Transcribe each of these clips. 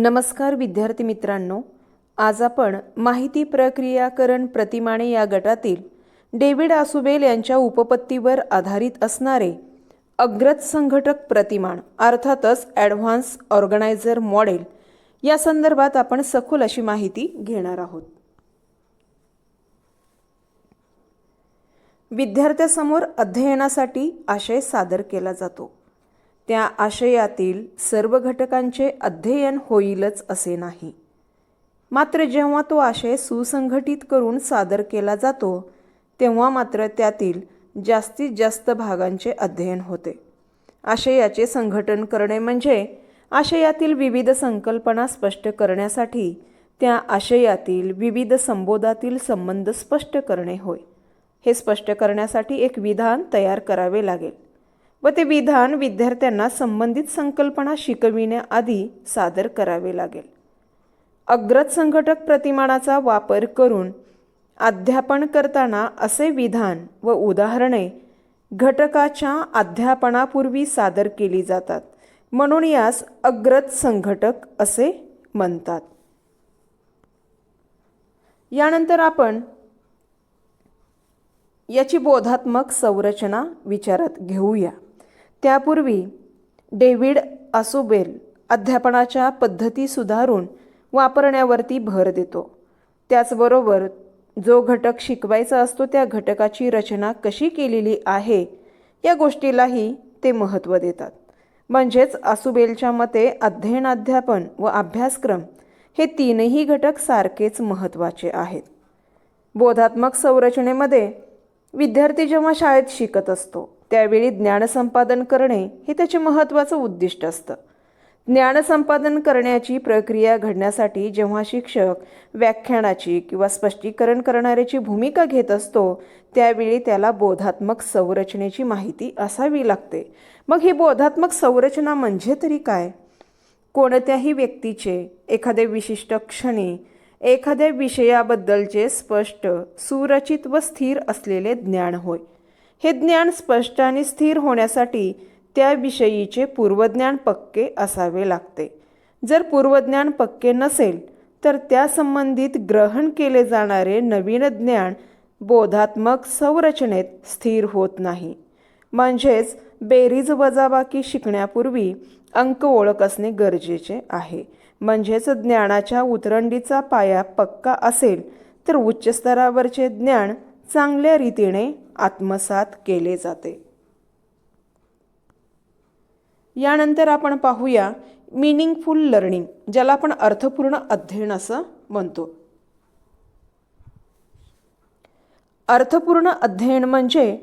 नमस्कार विद्यार्थी मित्रांनो आज आपण माहिती प्रक्रियाकरण प्रतिमाने या गटातील डेव्हिड आसुबेल यांच्या उपपत्तीवर आधारित असणारे अग्रज संघटक प्रतिमान अर्थातच ॲडव्हान्स ऑर्गनायझर मॉडेल या संदर्भात आपण सखोल अशी माहिती घेणार आहोत. विद्यार्थ्यासमोर अध्ययनासाठी आशय सादर केला जातो. त्या आशयातील सर्व घटकांचे अध्ययन होईलच असे नाही. मात्र जेव्हा तो आशय सुसंघटित करून सादर केला जातो तेव्हा मात्र त्यातील जास्तीत जास्त भागांचे अध्ययन होते. आशयाचे संघटन करणे म्हणजे आशयातील विविध संकल्पना स्पष्ट करण्यासाठी त्या आशयातील विविध संबोधातील संबंध स्पष्ट करणे होय. हे स्पष्ट करण्यासाठी एक विधान तयार करावे लागेल. व ते विधान विद्यार्थ्यांना संबंधित संकल्पना शिकविण्याआधी सादर करावे लागेल. अग्रज संघटक प्रतिमानाचा वापर करून अध्यापन करताना असे विधान व उदाहरणे घटकाच्या अध्यापनापूर्वी सादर केली जातात. म्हणून यास अग्रज संघटक असे म्हणतात. यानंतर आपण याची बोधात्मक संरचना विचारात घेऊया. त्यापूर्वी डेव्हिड आसोबेल अध्यापनाच्या पद्धती सुधारून वापरण्यावरती भर देतो. त्याचबरोबर जो घटक शिकवायचा असतो त्या घटकाची रचना कशी केलेली आहे या गोष्टीलाही ते महत्त्व देतात. म्हणजेच आसुबेलच्या मते अध्ययन अध्यापन व अभ्यासक्रम हे तीनही घटक सारखेच महत्त्वाचे आहेत. बोधात्मक संरचनेमध्ये विद्यार्थी जेव्हा शाळेत शिकत असतो त्यावेळी ज्ञानसंपादन करणे हे त्याचे महत्त्वाचं उद्दिष्ट असतं. ज्ञानसंपादन करण्याची प्रक्रिया घडण्यासाठी जेव्हा शिक्षक व्याख्यानाची किंवा स्पष्टीकरण करणाऱ्याची भूमिका घेत असतो त्यावेळी त्याला बोधात्मक संरचनेची माहिती असावी लागते. मग ही बोधात्मक संरचना म्हणजे तरी काय? कोणत्याही व्यक्तीचे एखाद्या विशिष्ट क्षणी एखाद्या विषयाबद्दलचे स्पष्ट सुरचित व स्थिर असलेले ज्ञान होय. हे ज्ञान स्पष्ट आणि स्थिर होण्यासाठी त्याविषयीचे पूर्वज्ञान पक्के असावे लागते. जर पूर्वज्ञान पक्के नसेल तर त्यासंबंधित ग्रहण केले जाणारे नवीन ज्ञान बोधात्मक संरचनेत स्थिर होत नाही. म्हणजेच बेरीज वजाबाकी शिकण्यापूर्वी अंक ओळख असणे गरजेचे आहे. म्हणजेच ज्ञानाच्या उतरंडीचा पाया पक्का असेल तर उच्च स्तरावरचे ज्ञान चांगल्या रीतीने आत्मसात केले जाते. यानंतर आपण पाहूया मिनिंगफुल लर्निंग ज्याला आपण अर्थपूर्ण अध्ययन असं म्हणतो. अर्थपूर्ण अध्ययन म्हणजे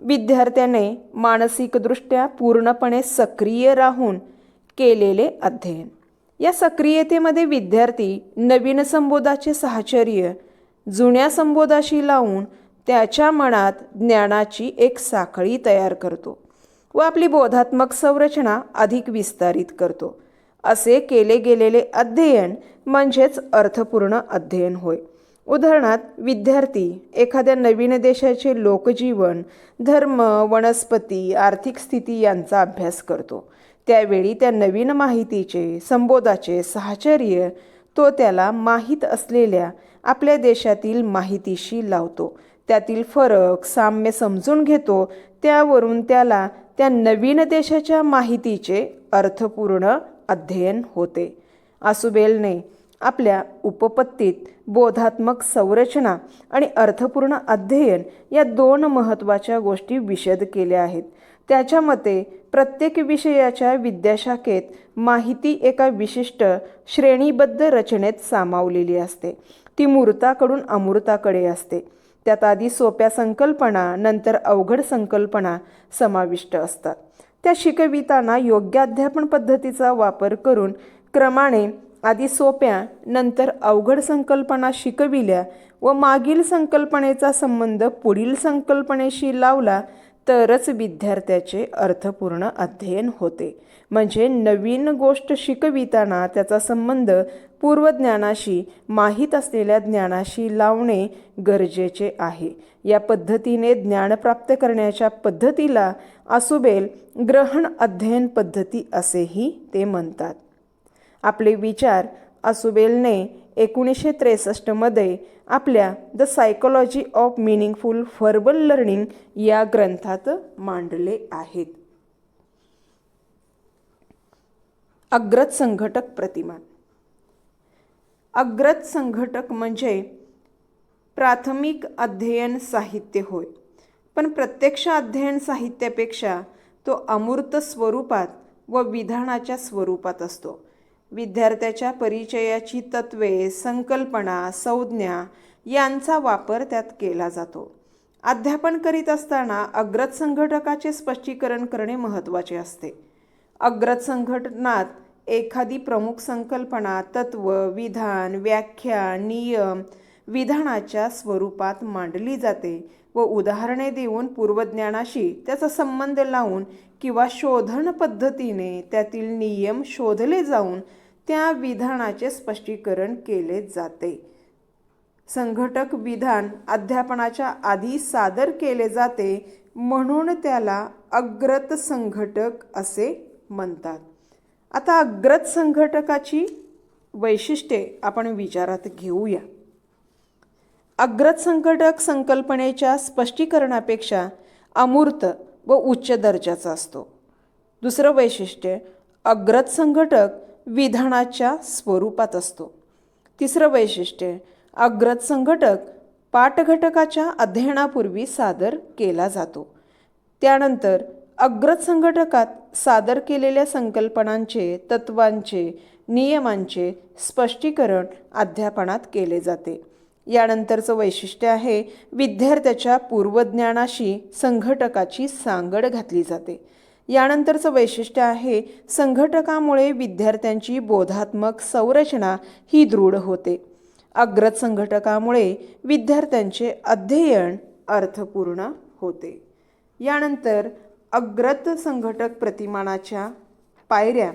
विद्यार्थ्याने मानसिकदृष्ट्या पूर्णपणे सक्रिय राहून केलेले अध्ययन. या सक्रियतेमध्ये विद्यार्थी नवीन संबोधाचे साहचर्य जुन्या संबोधाशी लावून त्याच्या मनात ज्ञानाची एक साखळी तयार करतो व आपली बोधात्मक संरचना अधिक विस्तारित करतो. असे केले गेलेले अध्ययन म्हणजेच अर्थपूर्ण अध्ययन होय. उदाहरणार्थ विद्यार्थी एखाद्या नवीन देशाचे लोकजीवन धर्म वनस्पती आर्थिक स्थिती यांचा अभ्यास करतो. त्यावेळी त्या नवीन माहितीचे संबोधाचे साहचर्य तो त्याला माहीत असलेल्या आपल्या देशातील माहितीशी लावतो. त्यातील फरक साम्य समजून घेतो त्यावरून त्याला त्या नवीन देशाच्या माहितीचे अर्थपूर्ण अध्ययन होते. आसुबेलने आपल्या उपपत्तीत बोधात्मक संरचना आणि अर्थपूर्ण अध्ययन या दोन महत्त्वाच्या गोष्टी विशद केल्या आहेत. त्याच्या मते प्रत्येक विषयाच्या विद्याशाखेत माहिती एका विशिष्ट श्रेणीबद्ध रचनेत सामावलेली असते. ती मूर्ताकडून अमूर्ताकडे असते. त्यात आधी सोप्या संकल्पना नंतर अवघड संकल्पना समाविष्ट असतात. त्या शिकविताना योग्य अध्यापन पद्धतीचा वापर करून क्रमाने आधी सोप्या नंतर अवघड संकल्पना शिकविल्या व मागील संकल्पनेचा संबंध पुढील संकल्पनेशी लावला तरच विद्यार्थ्याचे अर्थपूर्ण अध्ययन होते. म्हणजे नवीन गोष्ट शिकविताना त्याचा संबंध पूर्वज्ञानाशी माहीत असलेल्या ज्ञानाशी लावणे गरजेचे आहे. या पद्धतीने ज्ञान प्राप्त करण्याच्या पद्धतीला आसुबेल ग्रहण अध्ययन पद्धती असेही ते म्हणतात. आपले विचार असुबेलने एकोणीसशे त्रेसष्टमध्ये आपल्या the psychology of meaningful verbal learning या ग्रंथात मांडले आहेत. अग्रज संघटक प्रतिमान अग्रज संघटक म्हणजे प्राथमिक अध्ययन साहित्य होय. पण प्रत्यक्ष अध्ययन साहित्यापेक्षा तो अमूर्त स्वरूपात व विधानाच्या स्वरूपात असतो. विद्यार्थ्याच्या परिचयाची तत्वे संकल्पना संज्ञा यांचा वापर त्यात केला जातो. अध्यापन करीत असताना अग्रज संघटकाचे स्पष्टीकरण करणे महत्त्वाचे असते. अग्रज संघटनात एखादी प्रमुख संकल्पना तत्व विधान व्याख्या नियम विधानाच्या स्वरूपात मांडली जाते व उदाहरणे देऊन पूर्वज्ञानाशी त्याचा संबंध लावून किंवा शोधन पद्धतीने त्यातील नियम शोधले जाऊन त्या विधानाचे स्पष्टीकरण केले जाते. संघटक विधान अध्यापनाच्या आधी सादर केले जाते म्हणून त्याला अग्रत संघटक असे म्हणतात. आता अग्रत संघटकाची वैशिष्ट्ये आपण विचारात घेऊया. अग्रत संघटक संकल्पनेच्या स्पष्टीकरणापेक्षा अमूर्त व उच्च दर्जाचा असतो. दुसरं वैशिष्ट्य अग्रत संघटक विधानाच्या स्वरूपात असतो. तिसरं वैशिष्ट्य अग्रत संघटक पाठघटकाच्या अध्ययनापूर्वी सादर केला जातो. त्यानंतर अग्रज संघटकात सादर केलेल्या संकल्पनांचे तत्वांचे नियमांचे स्पष्टीकरण अध्यापनात केले जाते. यानंतरचं वैशिष्ट्य आहे विद्यार्थ्याच्या पूर्वज्ञानाशी संघटकाची सांगड घातली जाते. यानंतरचं वैशिष्ट्य आहे संघटकामुळे विद्यार्थ्यांची बोधात्मक संरचना ही दृढ होते. अग्रज संघटकामुळे विद्यार्थ्यांचे अध्ययन अर्थपूर्ण होते. यानंतर अग्रत संघटक प्रतिमानाच्या पायऱ्या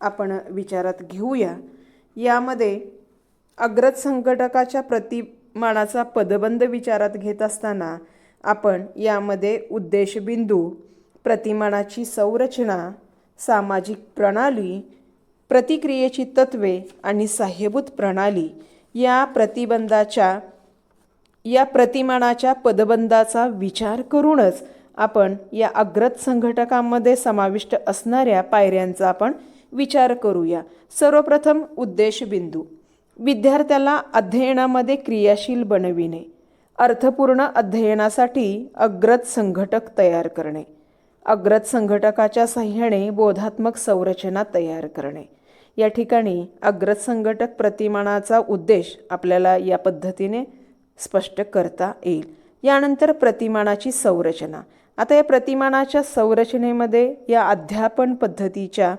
आपण विचारात घेऊया. यामध्ये अग्रज संघटकाच्या प्रतिमानाचा पदबंध विचारात घेत असताना आपण यामध्ये उद्देशबिंदू प्रतिमानाची संरचना सामाजिक प्रणाली प्रतिक्रियेची तत्वे आणि साह्यभूत प्रणाली या प्रतिबंधाच्या या प्रतिमानाच्या पदबंधाचा विचार करूनच आपण या अग्रत संघटकांमध्ये समाविष्ट असणाऱ्या पायऱ्यांचा आपण विचार करूया. सर्वप्रथम उद्देशबिंदू विद्यार्थ्याला अध्ययनामध्ये क्रियाशील बनविणे. अर्थपूर्ण अध्ययनासाठी अग्रत संघटक तयार करणे. अग्रत संघटकाच्या सहाय्याने बोधात्मक संरचना तयार करणे. या ठिकाणी अग्रज संघटक प्रतिमानाचा उद्देश आपल्याला या पद्धतीने स्पष्ट करता येईल. यानंतर प्रतिमानाची संरचना. आता या प्रतिमानाच्या संरचनेमध्ये या अध्यापन पद्धतीच्या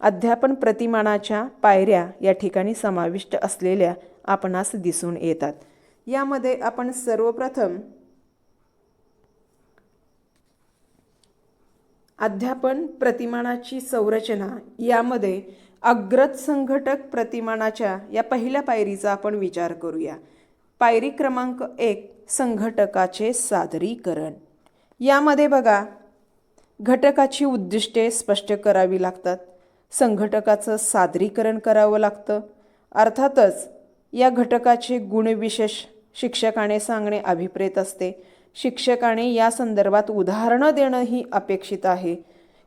अध्यापन प्रतिमानाच्या पायऱ्या या ठिकाणी समाविष्ट असलेल्या आपणास दिसून येतात. यामध्ये आपण सर्वप्रथम अध्यापन प्रतिमानाची संरचना यामध्ये अग्रज संघटक प्रतिमानाच्या या पहिल्या पायरीचा आपण विचार करूया. पायरी क्रमांक एक संघटकाचे सादरीकरण. यामध्ये बघा घटकाची उद्दिष्टे स्पष्ट करावी लागतात. संघटकाचं सादरीकरण करावं लागतं. अर्थातच या घटकाचे गुणविशेष शिक्षकाने सांगणे अभिप्रेत असते. शिक्षकाने या संदर्भात उदाहरणं देणं ही अपेक्षित आहे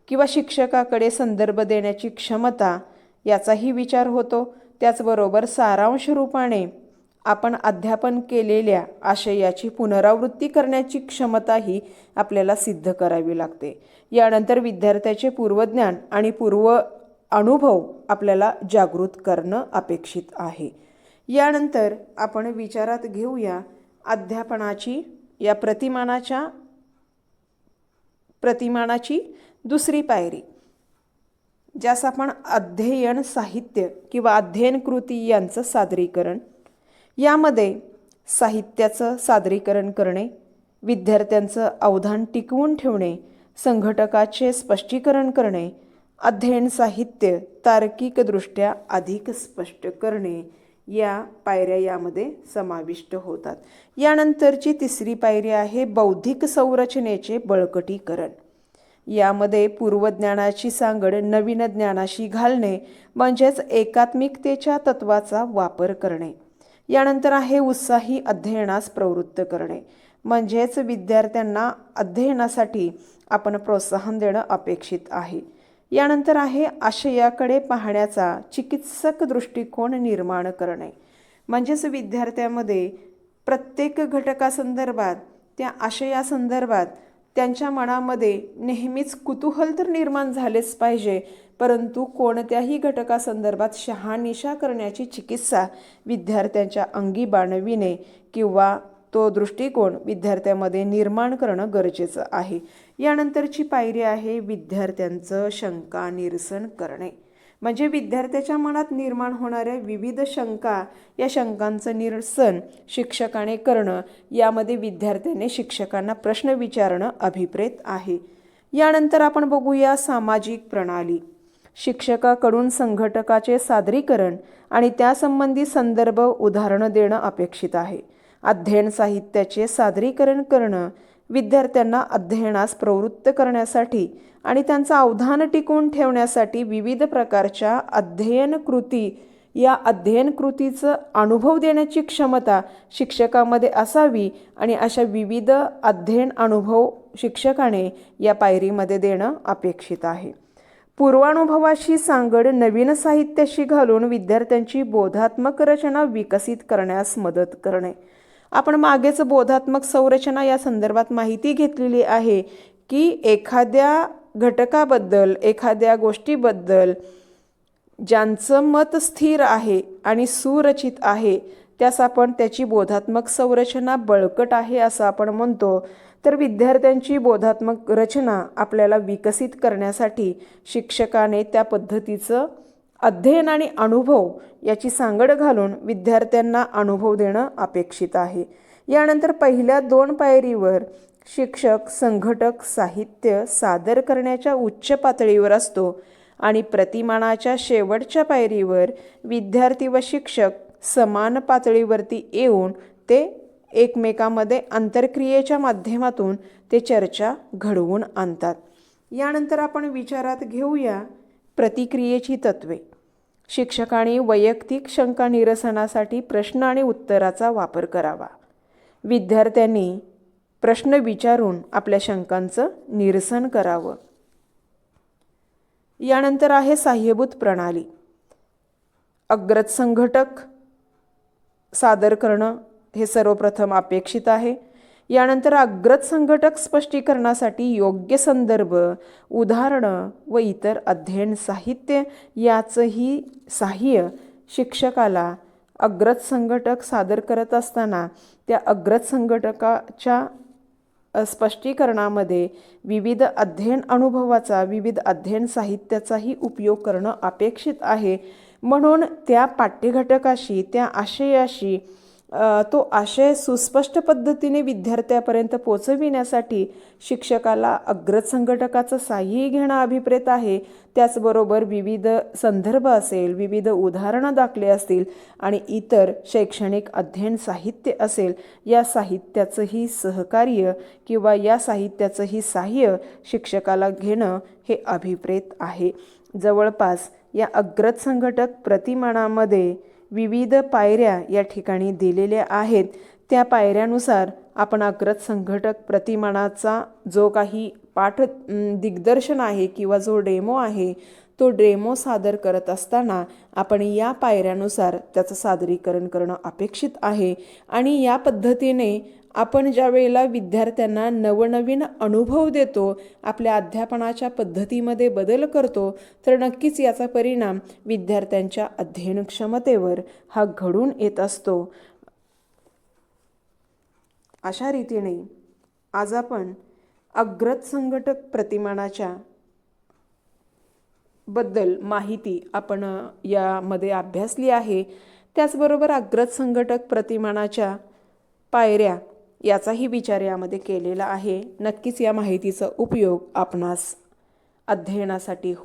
किंवा शिक्षकाकडे संदर्भ देण्याची क्षमता याचाही विचार होतो. त्याचबरोबर सारांश रूपाने आपण अध्यापन केलेल्या आशयाची पुनरावृत्ती करण्याची क्षमताही आपल्याला सिद्ध करावी लागते. यानंतर विद्यार्थ्याचे पूर्वज्ञान आणि पूर्व अनुभव आपल्याला जागृत करणं अपेक्षित आहे. यानंतर आपण विचारात घेऊया अध्यापनाची या प्रतिमानाच्या प्रतिमानाची दुसरी पायरी ज्यास आपण अध्ययन साहित्य किंवा अध्ययन कृती यांचं सादरीकरण यामध्ये साहित्याचं सादरीकरण करणे विद्यार्थ्यांचं अवधान टिकवून ठेवणे संघटकाचे स्पष्टीकरण करणे अध्ययन साहित्य तार्किकदृष्ट्या अधिक स्पष्ट करणे या पायऱ्या यामध्ये समाविष्ट होतात. यानंतरची तिसरी पायरी आहे बौद्धिक संरचनेचे बळकटीकरण. यामध्ये पूर्वज्ञानाची सांगड नवीन ज्ञानाशी घालणे म्हणजेच एकात्मिकतेच्या तत्वाचा वापर करणे. यानंतर आहे उत्साही अध्ययनास प्रवृत्त करणे म्हणजेच विद्यार्थ्यांना अध्ययनासाठी आपण प्रोत्साहन देणं अपेक्षित आहे. यानंतर आहे आशयाकडे पाहण्याचा चिकित्सक दृष्टिकोन निर्माण करणे. म्हणजेच विद्यार्थ्यामध्ये प्रत्येक घटकासंदर्भात त्या आशयासंदर्भात त्यांच्या मनामध्ये नेहमीच कुतूहल तर निर्माण झालेच पाहिजे परंतु कोणत्याही घटकासंदर्भात शहानिशा करण्याची चिकित्सा विद्यार्थ्यांच्या अंगी बाणविणे किंवा तो दृष्टिकोन विद्यार्थ्यामध्ये निर्माण करणं गरजेचं आहे. यानंतरची पायरी आहे विद्यार्थ्यांचं शंका निरसन करणे. म्हणजे विद्यार्थ्याच्या मनात निर्माण होणाऱ्या विविध शंका या शंकांचं निरसन शिक्षकाने करणं यामध्ये विद्यार्थ्याने शिक्षकांना प्रश्न विचारणं अभिप्रेत आहे. यानंतर आपण बघूया सामाजिक प्रणाली. शिक्षकाकडून संघटकाचे सादरीकरण आणि त्यासंबंधी संदर्भ उदाहरणं देणं अपेक्षित आहे. अध्ययन साहित्याचे सादरीकरण करणं विद्यार्थ्यांना अध्ययनास प्रवृत्त करण्यासाठी आणि त्यांचं अवधान टिकवून ठेवण्यासाठी विविध प्रकारच्या अध्ययन कृती या अध्ययन कृतीचं अनुभव देण्याची क्षमता शिक्षकामध्ये असावी आणि अशा विविध अध्ययन अनुभव शिक्षकाने या पायरीमध्ये देणं अपेक्षित आहे. पूर्वानुभवाशी सांगड नवीन साहित्याशी घालून विद्यार्थ्यांची बोधात्मक रचना विकसित करण्यास मदत करणे. आपण मागेच बोधात्मक संरचना या संदर्भात माहिती घेतलेली आहे की एखाद्या घटकाबद्दल एखाद्या गोष्टीबद्दल ज्यांचं मत स्थिर आहे आणि सुरचित आहे त्यास आपण त्याची बोधात्मक संरचना बळकट आहे असं आपण म्हणतो तर विद्यार्थ्यांची बोधात्मक रचना आपल्याला विकसित करण्यासाठी शिक्षकाने त्या पद्धतीचं अध्ययन आणि अनुभव याची सांगड घालून विद्यार्थ्यांना अनुभव देणं अपेक्षित आहे. यानंतर पहिल्या दोन पायरीवर शिक्षक संघटक साहित्य सादर करण्याच्या उच्च पातळीवर असतो आणि प्रतिमानाच्या शेवटच्या पायरीवर विद्यार्थी व शिक्षक समान पातळीवरती येऊन ते एकमेकामध्ये आंतरक्रियेच्या माध्यमातून ते चर्चा घडवून आणतात. यानंतर आपण विचारात घेऊया प्रतिक्रियेची तत्वे. शिक्षकांनी वैयक्तिक शंका निरसनासाठी प्रश्न आणि उत्तराचा वापर करावा. विद्यार्थ्यांनी प्रश्न विचारून आपल्या शंकांचं निरसन करावं. यानंतर आहे साह्यभूत प्रणाली. अग्रज संघटक सादर करणं हे सर्वप्रथम अपेक्षित आहे. यानंतर अग्रज संघटक स्पष्टीकरणासाठी योग्य संदर्भ उदाहरणं व इतर अध्ययन साहित्य याचंही सहाय्य शिक्षकाला अग्रज संघटक सादर करत असताना त्या अग्रज संघटकाच्या स्पष्टीकरणामध्ये विविध अध्ययन अनुभवाचा विविध अध्ययन साहित्याचाही उपयोग करणं अपेक्षित आहे. म्हणून त्या पाठ्यघटकाशी त्या आशयाशी तो आशय सुस्पष्ट पद्धतीने विद्यार्थ्यापर्यंत पोचविण्यासाठी शिक्षकाला अग्रज संघटकाचं साह्यही घेणं अभिप्रेत आहे. त्याचबरोबर विविध संदर्भ असेल विविध उदाहरणं दाखले असतील आणि इतर शैक्षणिक अध्ययन साहित्य असेल या साहित्याचंही सहकार्य किंवा या साहित्याचंही साह्य शिक्षकाला घेणं हे अभिप्रेत आहे. जवळपास या अग्रज संघटक प्रतिमानामध्ये विविध पायऱ्या या ठिकाणी दिलेल्या आहेत. त्या पायऱ्यानुसार आपण अग्रज संघटक प्रतिमानाचा जो काही पाठ दिग्दर्शन आहे किंवा जो डेमो आहे तो डेमो सादर करत असताना आपण या पायऱ्यानुसार त्याचं सादरीकरण करणं अपेक्षित आहे. आणि या पद्धतीने आपण ज्या वेळेला विद्यार्थ्यांना नवनवीन अनुभव देतो आपल्या अध्यापनाच्या पद्धतीमध्ये बदल करतो तर नक्कीच याचा परिणाम विद्यार्थ्यांच्या अध्ययन क्षमतेवर हा घडून येत असतो. अशा रीतीने आज आपण अग्रज संघटक प्रतिमानाच्या बद्दल माहिती आपण यामध्ये अभ्यासली आहे. त्याचबरोबर अग्रज संघटक प्रतिमानाच्या पायऱ्या याचाही विचार यामध्ये केलेला आहे. नक्कीच या माहितीचा उपयोग आपणास अध्ययनासाठी हो